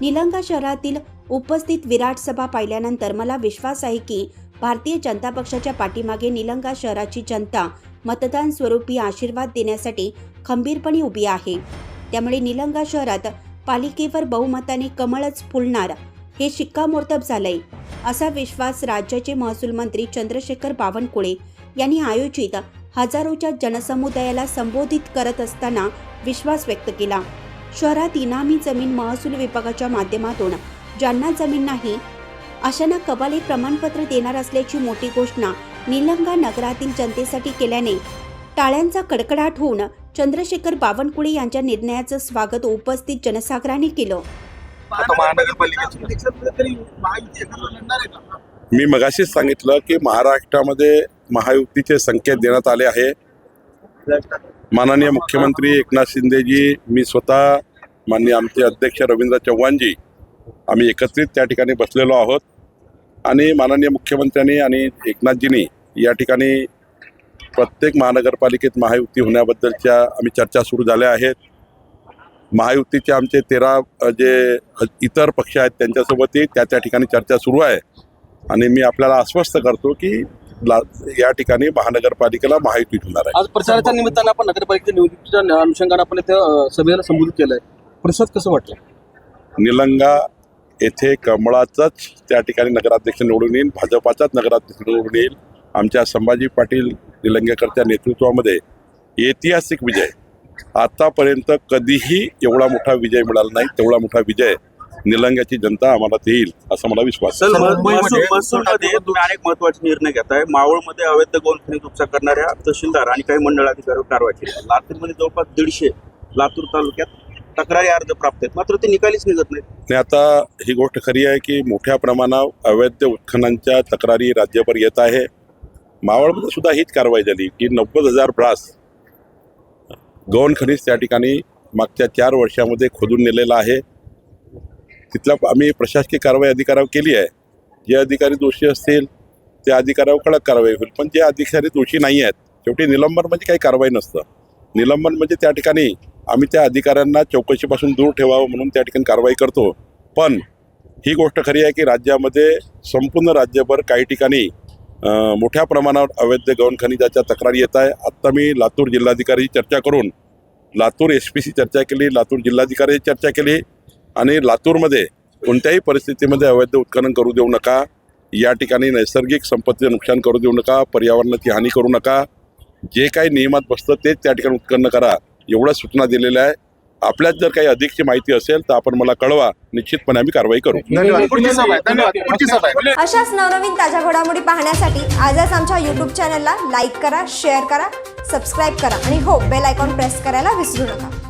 निलंगा शहरातील उपस्थित विराट सभा पाहिल्यानंतर मला विश्वास आहे की भारतीय जनता पक्षाच्या पाठीमागे निलंगा शहराची जनता मतदान स्वरूपी आशीर्वाद देण्यासाठी खंबीरपणे उभी आहे. त्यामुळे निलंगा शहरात पालिकेवर बहुमताने कमळच फुलणार हे शिक्कामोर्तब झालंय. असा विश्वास राज्याचे महसूल मंत्री चंद्रशेखर बावनकुळे यांनी आयोजित हजारोच्या जनसमुदायाला संबोधित करत असताना विश्वास व्यक्त केला. शहरात इनामी जमीन महसूल विभागाच्या माध्यमातून ज्यांना जमीन नाही अशांना कबाले प्रमाणपत्र देणार असल्याची मोठी घोषणा निलंगा नगरातील जनतेसाठी केल्याने टाळ्यांचा कडकडाट होऊन चंद्रशेखर बावनकुळे यांच्या निर्णयाचं स्वागत उपस्थित जनसागराने केलं. मी मगाशीच सांगितलं की महाराष्ट्रामध्ये महायुतीचे संकेत देण्यात आले आहे. माननीय मुख्यमंत्री एकनाथ शिंदेजी मी स्वतः माननीय आमचे अध्यक्ष रवींद्र चव्हाणजी आम्ही एकत्रित त्या ठिकाणी बसलेलो आहोत. आणि माननीय मुख्यमंत्र्यांनी आणि एकनाथजींनी या ठिकाणी प्रत्येक महानगरपालिकेत महायुती होण्याबद्दलच्या आम्ही चर्चा सुरू झाल्या आहेत. महायुतीचे आमचे तेरा जे इतर पक्ष आहेत त्यांच्यासोबतही त्या त्या ठिकाणी चर्चा सुरू आहे. आणि मी आपल्याला आश्वस्त करतो की या ठिकाणी महानगरपालिकेला महायुतीत होणार आहे. आज प्रचाराच्या निमित्तानं आपण नगरपालिकेच्या निवडणुकीच्या अनुषंगाने आपण इथे सभेला संबोधित केलंय. प्रसाद कसं वाटलं निलंगा येथे कमळाचाच त्या ठिकाणी नगराध्यक्ष निवडून येईल भाजपाचाच नगराध्यक्ष निवडून येईल. आमच्या संभाजी पाटील निलंगेकरच्या नेतृत्वामध्ये ऐतिहासिक विजय. आतापर्यंत कधीही एवढा मोठा विजय मिळाला नाही तेवढा मोठा विजय निलंग्याची जनता आम्हाला देईल असा मला विश्वास आहे. महसूलमध्ये तुम्ही अनेक महत्त्वाचे निर्णय घेताय. मावळमध्ये अवैध गौण खनिज उपसा करणाऱ्या तहसीलदार आणि काही मंडळ अधिकाऱ्यावर कारवाई केली. आहे. लातूरमध्ये जवळपास दीडशे लातूर तालुक्यात तक्रारी अर्ज प्राप्त आहेत. मात्र ते निकालीच निघत नाहीत. आणि आता ही गोष्ट खरी आहे की मोठ्या प्रमाणावर अवैध उत्खननच्या तक्रारी राज्यभर येत आहे. मावळमध्ये सुद्धा हीच कारवाई झाली की नव्वद हजार ब्रास गौण खनिज त्या ठिकाणी मागच्या चार वर्षामध्ये खोदून नेलेलं आहे. तिथला आम्ही प्रशासकीय कारवाई अधिकाऱ्यावर केली आहे. जे अधिकारी दोषी असतील त्या अधिकाऱ्यावर कडक कारवाई होईल. पण जे अधिकारी दोषी नाही आहेत शेवटी निलंबन म्हणजे काही कारवाई नसतं. निलंबन म्हणजे त्या ठिकाणी आम्ही त्या अधिकाऱ्यांना चौकशीपासून दूर ठेवावं म्हणून त्या ठिकाणी कारवाई करतो. पण ही गोष्ट खरी आहे की राज्यामध्ये संपूर्ण राज्यभर काही ठिकाणी मोठ्या प्रमाणावर अवैध गौण खनिजाच्या तक्रारी येत आहे. आत्ता मी लातूर जिल्हाधिकारीची चर्चा करून लातूर एस पी सी चर्चा केली लातूर जिल्हाधिकाऱ्याची चर्चा केली. आणि लातूरमध्ये कोणत्याही परिस्थितीमध्ये अवैध उत्खनन करू देऊ नका. या ठिकाणी नैसर्गिक संपत्तीचं नुकसान करू देऊ नका. पर्यावरणाची हानी करू नका. जे काही नियमात बसतं तेच त्या ठिकाणी उत्खनन करा. एवढ्या सूचना दिलेल्या आहे. आपल्यात जर काही अधिकची माहिती असेल तर आपण मला कळवा. निश्चितपणे आम्ही कारवाई करू. अशाच नवनवीन ताज्या घडामोडी पाहण्यासाठी आजच आमच्या यूट्यूब चॅनलला लाईक करा शेअर करा सबस्क्राईब करा. आणि हो बेल आयकॉन प्रेस करायला विसरू नका.